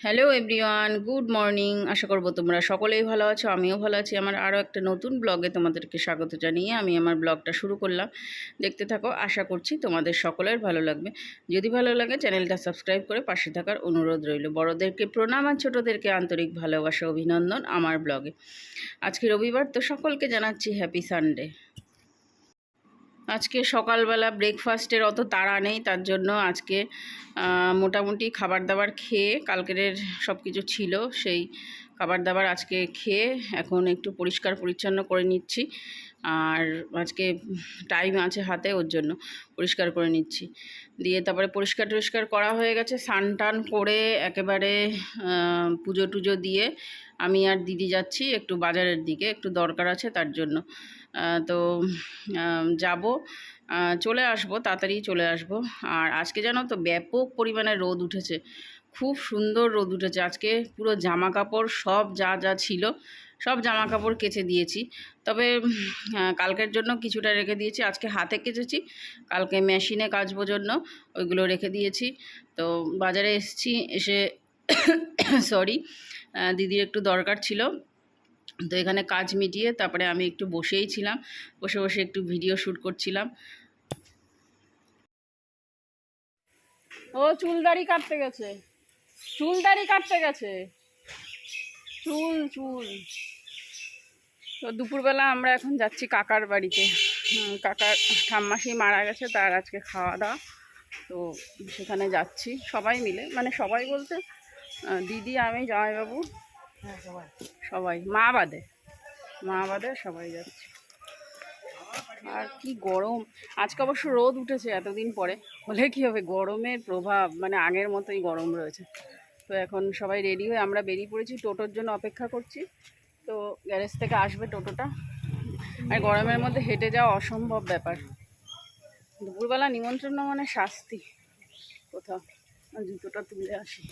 Hello everyone good morning আশা করব তোমরা সকলেই ভালো আছো, আমিও ভালো আছি। আমার আরও একটা নতুন ব্লগে তোমাদেরকে স্বাগত জানিয়ে আমি আমার ব্লগটা শুরু করলাম। দেখতে থাকো, আশা করছি তোমাদের সকলের ভালো লাগবে। যদি ভালো লাগে, চ্যানেলটা সাবস্ক্রাইব করে পাশে থাকার অনুরোধ রইল। বড়দেরকে প্রণাম আর ছোটোদেরকে আন্তরিক ভালোবাসা, অভিনন্দন আমার ব্লগে। আজকে রবিবার, তো সকলকে জানাচ্ছি হ্যাপি সানডে আজকে সকালবেলা ব্রেকফাস্টের অত তাড়া নেই, তার জন্য আজকে মোটামুটি খাবার দাবার খেয়ে কালকের সব কিছু ছিল, সেই খাবার দাবার আজকে খেয়ে এখন একটু পরিষ্কার পরিচ্ছন্ন করে নিচ্ছি। আর আজকে টাইম আছে হাতে, ওর জন্য পরিষ্কার করে নিচ্ছি। দিয়ে তারপরে পরিষ্কার টরিষ্কার করা হয়ে গেছে স্নান টান করে একেবারে পুজো টুজো দিয়ে আমি আর দিদি যাচ্ছি, একটু বাজারের দিকে, একটু দরকার আছে তার জন্য। তো যাব। চলে আসব, তাড়াতাড়ি চলে আসব। আর আজকে জানো তো ব্যাপক পরিমাণে রোদ উঠেছে। খুব সুন্দর রোদ উঠেছে। আজকে পুরো জামা কাপড় সব যা যা ছিল, সব জামা কাপড় কেচে দিয়েছি। তবে কালকের জন্য কিছুটা রেখে দিয়েছি। আজকে হাতে কেচেছি। কালকে মেশিনে কাচবো জন্য ওইগুলো রেখে দিয়েছি। তো, বাজারে এসেছি, এসে সরি দিদির একটু দরকার ছিল। তো এখানে কাজ মিটিয়ে তারপরে আমি একটু বসেই ছিলাম, বসে বসে একটু ভিডিও শ্যুট করছিলাম। ও, চুল দাড়ি কাটতে গেছে। চুল দাড়ি কাটতে গেছে। চুল চুল। তো দুপুরবেলা আমরা এখন যাচ্ছি কাকার বাড়িতে। কাকার ঠাম্মাসি মারা গেছে, তার আজকে খাওয়া দাওয়া। তো সেখানে যাচ্ছি সবাই মিলে। মানে সবাই বলতে দিদি, আমি, জামাইবাবু। সবাই, মা বাদে। মা বাদে সবাই যাচ্ছে। আর কি গরম। আজকে অবশ্য রোদ উঠেছে এতদিন পরে। হলে কি হবে? গরমের প্রভাব মানে আগের মতোই গরম রয়েছে। তো এখন সবাই রেডি হয়ে আমরা বেরিয়ে পড়েছি। টোটোর জন্য অপেক্ষা করছি। তো গ্যারেজ থেকে আসবে টোটোটা। আর গরমের মধ্যে হেঁটে যাওয়া অসম্ভব ব্যাপার। দুপুরবেলা নিমন্ত্রণ মানে শাস্তি। কোথাও। জুতোটা তুলে আসি।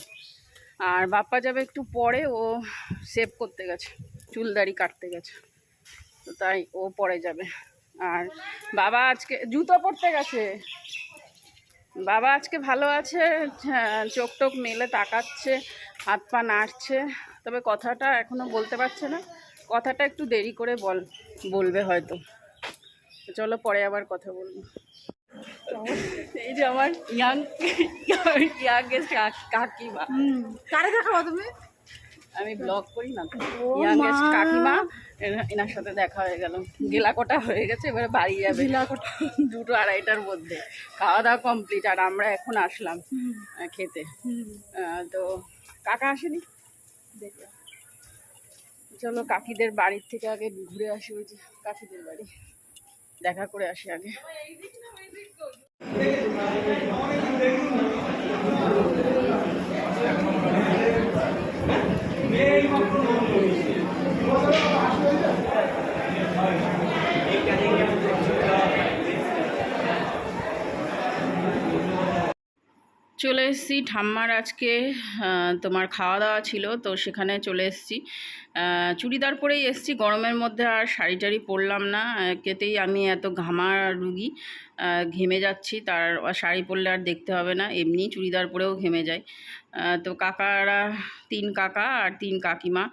আর বাপ্পা যাবে একটু পরে ও সেভ করতে গেছে চুল দাড়ি কাটতে গেছে। তো তাই ও পরে যাবে। আর বাবা আজকে জুতো পরতে গেছে। বাবা আজকে ভালো আছে হ্যাঁ, চোখ টোক মেলে তাকাচ্ছে হাত পা নাড়ছে তবে কথাটা এখনও বলতে পারছে না। কথাটা একটু দেরি করে বল বলবে হয়তো। চলো পরে আবার কথা বলব। এই যে আমার ইয়াং ইয়াংগেস্ট কাকিমা। কারে দেখাবো তুমি? আমি ব্লগ করি না ইয়াংগেস্ট কাকিমা এনার সাথে দেখা হয়ে গেল। হয়ে গেছে এবারে বাড়ি যাবে। দুটো আড়াইটার মধ্যে। খাওয়া দাওয়া কমপ্লিট আর আমরা এখন আসলাম খেতে। তো কাকা আসেনি? চলো কাকিদের বাড়ির থেকে আগে ঘুরে আসি ওই যে কাকিদের বাড়ি। দেখা করে আসি আগে। চলে এসেছি ঠাম্মার আজকে তোমার খাওয়া দাওয়া ছিল, তো সেখানে চলে এসেছি। চুড়িদার পরেই এসেছি, গরমের মধ্যে আর শাড়ি টাড়ি পরলাম না। কেতেই আমি এত ঘামা রুগী ঘেমে যাচ্ছি, তার শাড়ি পরলে আর দেখতে হবে না, এমনি চুড়িদার পরেও ঘেমে যায়। তো কাকারা তিন কাকা আর তিন কাকিমা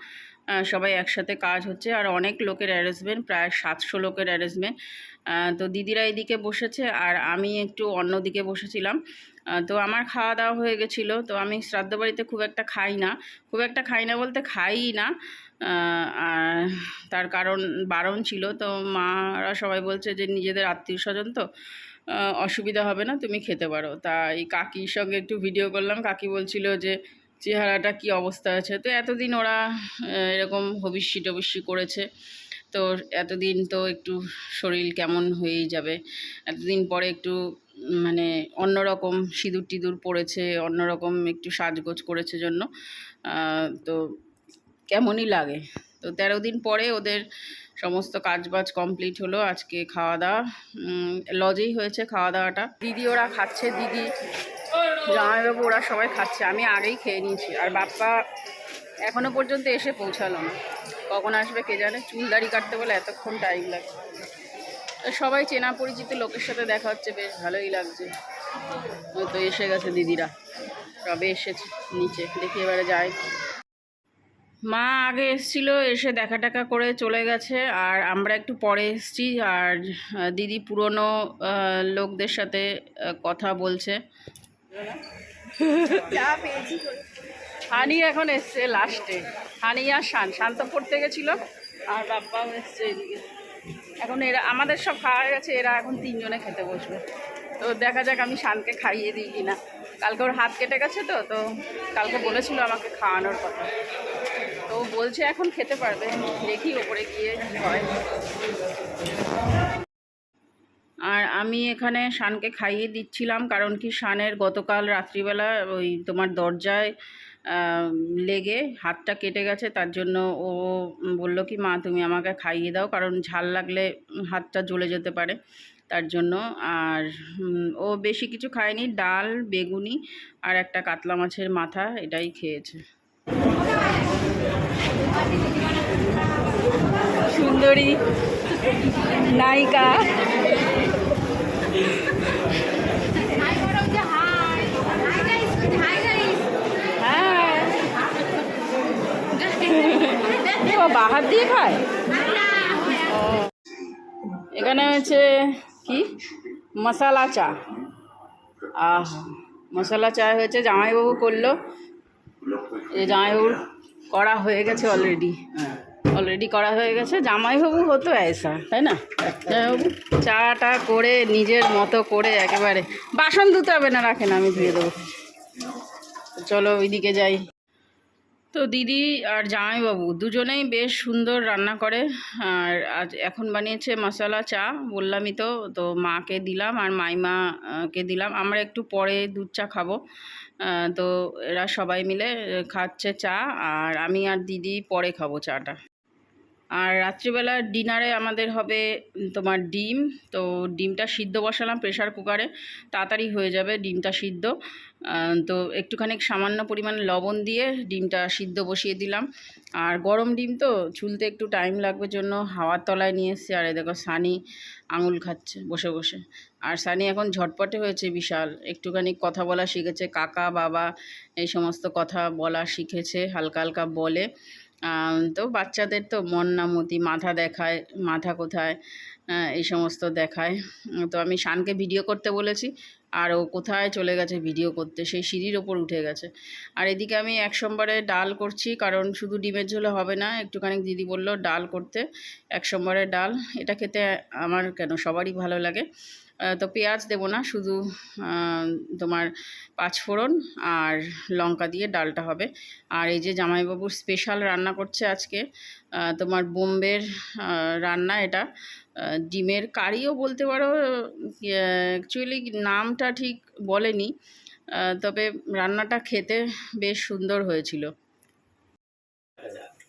সবাই একসাথে কাজ হচ্ছে, আর অনেক লোকের অ্যারেঞ্জমেন্ট প্রায় সাতশো লোকের অ্যারেঞ্জমেন্ট তো দিদিরা এদিকে বসেছে, আর আমি একটু অন্য দিকে বসেছিলাম। তো আমার খাওয়া দাওয়া হয়ে গেছিল, তো আমি শ্রাদ্ধ বাড়িতে খুব একটা খাই না। খুব একটা খাই না বলতে খাইই না আর তার কারণ বারণ ছিল, তো মারা সবাই বলছে যে নিজেদের আত্মীয় স্বজন তো অসুবিধা হবে না, তুমি খেতে পারো। তাই কাকির সঙ্গে একটু ভিডিও করলাম, কাকি বলছিল যে চেহারাটা কি অবস্থা আছে? তো এতদিন ওরা এরকম হবিষ্যি টবিষ্যি করেছে, তো এতদিন তো একটু শরীর কেমন হয়েই যাবে। এতদিন পরে একটু মানে অন্যরকম সিঁদুর টিঁদুর পড়েছে, অন্যরকম একটু সাজগোজ করেছে জন্য। তো কেমনই লাগে। তো তেরো দিন পরে ওদের সমস্ত কাজবাজ কমপ্লিট হলো, আজকে খাওয়া দাওয়া লজেই হয়েছে খাওয়া দাওয়াটা দিদি ওরা খাচ্ছে, দিদি জামাইবাবু ওরা সবাই খাচ্ছে, আমি আগেই খেয়ে নিয়েছি। আর বাপ্পা এখনও পর্যন্ত এসে পৌঁছালো না। কখন আসবে কে জানে? চুল দাড়ি কাটতে বলে এতক্ষণ টাইম লাগে সবাই চেনা পরিচিত লোকের সাথে দেখা হচ্ছে, বেশ ভালোই লাগছে। তো এসে গেছে দিদিরা। সবে এসেছে নিচে, দেখি এবারে যায়। মা আগে এসছিল এসে দেখা টাকা করে চলে গেছে আর আমরা একটু পরে এসেছি আর দিদি পুরনো লোকদের সাথে কথা বলছে। হানি এখন এসছে লাস্টে হানি আর শান শান্ত পড়তে গেছিল আর বাপ্পাও এসছে এদিকে। এখন এরা আমাদের সব খাওয়া হয়ে গেছে এরা এখন তিনজনে খেতে বসবে। তো দেখা যাক আমি শানকে খাইয়ে দিই কিনা। কালকে ওর হাত কেটে গেছে তো তো কালকে বলেছিল আমাকে খাওয়ানোর কথা। তো বলছে এখন খেতে পারবে। দেখি ওপরে গিয়ে হয়। আর আমি এখানে শানকে খাইয়ে দিচ্ছিলাম, কারণ কি শানের গতকাল রাত্রিবেলা ওই তোমার দরজায় লেগে হাতটা কেটে গেছে, তার জন্য ও বলল কি, মা, তুমি আমাকে খাইয়ে দাও, কারণ ঝাল লাগলে হাতটা জ্বলে যেতে পারে। তার জন্য আর ও বেশি কিছু খায়নি, ডাল, বেগুনি আর একটা কাতলা মাছের মাথা এটাই খেয়েছে। সুন্দরী নায়িকা। বাহার দিয়ে খায় এখানে হচ্ছে কি? মশালা চা। আহ, মশালা চা হয়েছে জামাইবাবু করল। এই জামাইবাবুর করা হয়ে গেছে অলরেডি অলরেডি করা হয়ে গেছে। জামাইবাবু হতো এসা তাই না? জামাইবাবু? চাটা করে নিজের মতো করে একেবারে বাসন ধুতে হবে না রাখেন আমি ধুয়ে দেবো। চলো ওইদিকে যাই। তো দিদি আর জামাইবাবু দুজনেই বেশ সুন্দর রান্না করে। আর আজ এখন বানিয়েছে মশলা চা বললামই তো তো মাকে দিলাম আর মাইমাকে দিলাম। আমরা একটু পরে দুধ চা খাব। তো এরা সবাই মিলে খাচ্ছে চা আর আমি আর দিদি পরে খাব চাটা। আর রাত্রিবেলা ডিনারে আমাদের হবে তোমার ডিম। তো ডিমটা সিদ্ধ বসালাম প্রেশার কুকারে, তাড়াতাড়ি হয়ে যাবে ডিমটা সিদ্ধ। তো একটুখানি সামান্য পরিমাণ লবণ দিয়ে ডিমটা সিদ্ধ বসিয়ে দিলাম। আর গরম ডিম তো, ছুলতে একটু টাইম লাগবে জন্য। হাওয়ার তলায় নিয়ে এসছি, আর দেখো সানি আঙুল খাচ্ছে বসে বসে। আর সানি এখন ঝটপটে হয়েছে বিশাল। একটুখানি কথা বলা শিখেছে, কাকা, বাবা, এই সমস্ত কথা বলা শিখেছে, হালকা হালকা বলে। তো বাচ্চাদের তো মন না মতি, মাথা দেখায়, মাথা কোথায় এই সমস্ত দেখায়। তো আমি শানকে ভিডিও করতে বলেছি, আর ও কোথায় চলে গেছে ভিডিও করতে, সেই সিঁড়ির ওপর উঠে গেছে। আর এদিকে আমি এক সোমবারে ডাল করছি, কারণ শুধু ডিমের ঝোলে হবে না একটুখানি দিদি বলল ডাল করতে, এক সোমবারে ডাল। এটা খেতে আমার কেন সবারই ভালো লাগে। তো পেঁয়াজ দেবো না, শুধু তোমার পাঁচফোড়ন আর লঙ্কা দিয়ে ডালটা হবে। আর এই যে জামাইবাবুর স্পেশাল রান্না করছে আজকে তোমার বোম্বের রান্না এটা। ডিমের কারিও বলতে পারো অ্যাকচুয়ালি নামটা ঠিক বলেনি। তবে রান্নাটা খেতে বেশ সুন্দর হয়েছিল।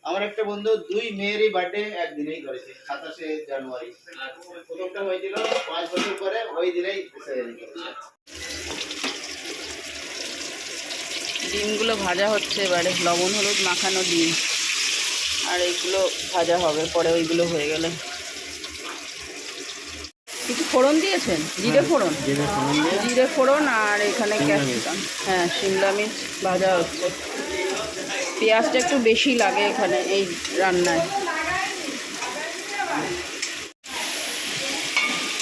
আমার একটা বন্ধু দুই মেয়েরই বার্থডে একদিনেই করেছে সাতাশে জানুয়ারি। প্রথমটা হয়েছিল পাঁচ বছর পরে ওই দিনেই ডিমগুলো ভাজা হচ্ছে এবারে লবণ হলুদ মাখানো ডিম। আর এইগুলো ভাজা হবে পরে ওইগুলো হয়ে গেলে। কিছু ফোড়ন দিয়েছেন? জিরে ফোড়ন? জিরে ফোড়ন। আর এখানে ক্যাপসিকাম। হ্যাঁ শিমলা মির্চ ভাজা হচ্ছে। পেঁয়াজটা একটু বেশি লাগে এখানে এই রান্নায়।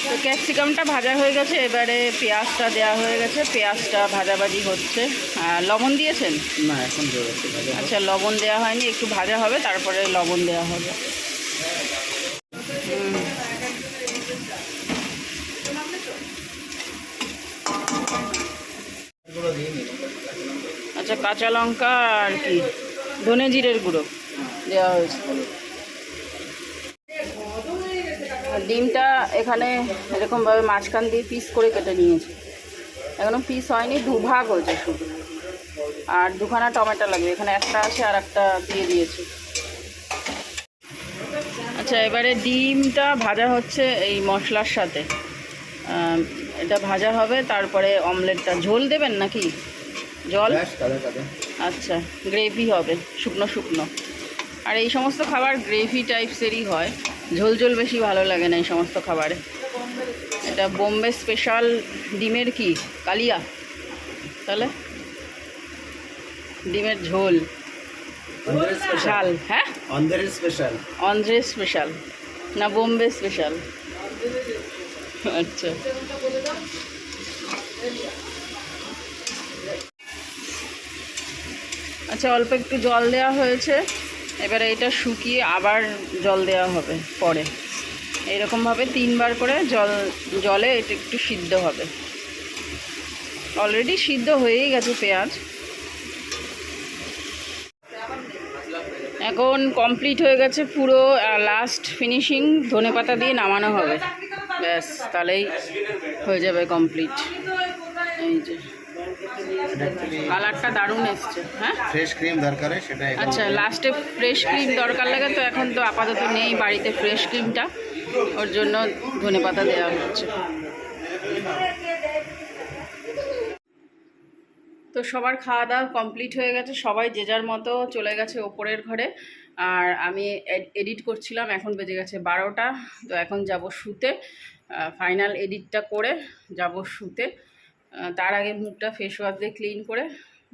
তো ক্যাপসিকামটা ভাজা হয়ে গেছে এবারে পেঁয়াজটা দেওয়া হয়ে গেছে পেঁয়াজটা ভাজাভাজি হচ্ছে। লবণ দিয়েছেন? না এখন আচ্ছা লবণ দেওয়া হয়নি একটু ভাজা হবে তারপরে লবণ দেওয়া হবে। আচ্ছা কাঁচা লঙ্কা আর কি? ধনে জিরের গুঁড়ো। দেওয়া হয়েছে। ডিমটা এখানে এরকমভাবে মাঝখান দিয়ে পিস করে কেটে নিয়েছি। এখনও পিস হয়নি, দুভাগ হয়েছে শুধু। আর দুখানা টমেটো লাগবে, এখানে একটা আছে আর একটা দিয়ে দিয়েছি। আচ্ছা এবারে ডিমটা ভাজা হচ্ছে এই মশলার সাথে। এটা ভাজা হবে, তারপরে অমলেটটা। ঝোল দেবেন নাকি? জল? আচ্ছা গ্রেভি হবে শুকনো শুকনো। আর এই সমস্ত খাবার গ্রেভি টাইপসেরই হয়। ঝোল ঝোল বেশি ভালো লাগে না এই সমস্ত খাবারে। এটা বোম্বে স্পেশাল ডিমের কি? কালিয়া? তাহলে? ডিমের ঝোল। স্পেশাল হ্যাঁ? অন্ধ্রের স্পেশাল অন্ধ্রে স্পেশাল না বোম্বে স্পেশাল আচ্ছা। আচ্ছা অল্প একটু জল দেওয়া হয়েছে। এবারে এটা শুকিয়ে আবার জল দেওয়া হবে পরে। এইরকমভাবে তিনবার করে জল, জলে এটা একটু সিদ্ধ হবে। অলরেডি সিদ্ধ হয়েই গেছে পেঁয়াজ। এখন কমপ্লিট হয়ে গেছে পুরো লাস্ট ফিনিশিং ধনে পাতা দিয়ে নামানো হবে। ব্যাস, তাহলেই হয়ে যাবে কমপ্লিট এই যে। কালারটা দারুণ এসছে হ্যাঁ? ফ্রেশ ক্রিম দরকার সেটা আচ্ছা লাস্টে ফ্রেশ ক্রিম দরকার লাগে তো এখন তো আপাতত নেই বাড়িতে ফ্রেশ ক্রিমটা ওর জন্য ধনে পাতা দেওয়া হচ্ছে। তো সবার খাওয়া দাওয়া কমপ্লিট হয়ে গেছে সবাই যে যার মতো চলে গেছে ওপরের ঘরে। আর আমি এডিট করছিলাম এখন বেজে গেছে বারোটা তো এখন যাব শুতে। ফাইনাল এডিটটা করে যাব শুতে। তার আগে মুখটা ফেস ওয়াশ দিয়ে ক্লিন করে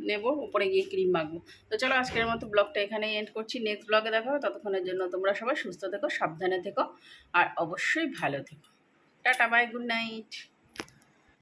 নেব, উপরে গিয়ে ক্রিম মাখবো। তো চলো আজকের মতো ব্লগটা এখানেই এন্ড করছি। নেক্সট ব্লগে দেখা ততক্ষণের জন্য তোমরা সবাই সুস্থ থেকো, সাবধানে থেকো, আর অবশ্যই ভালো থেকো। Tata bye good night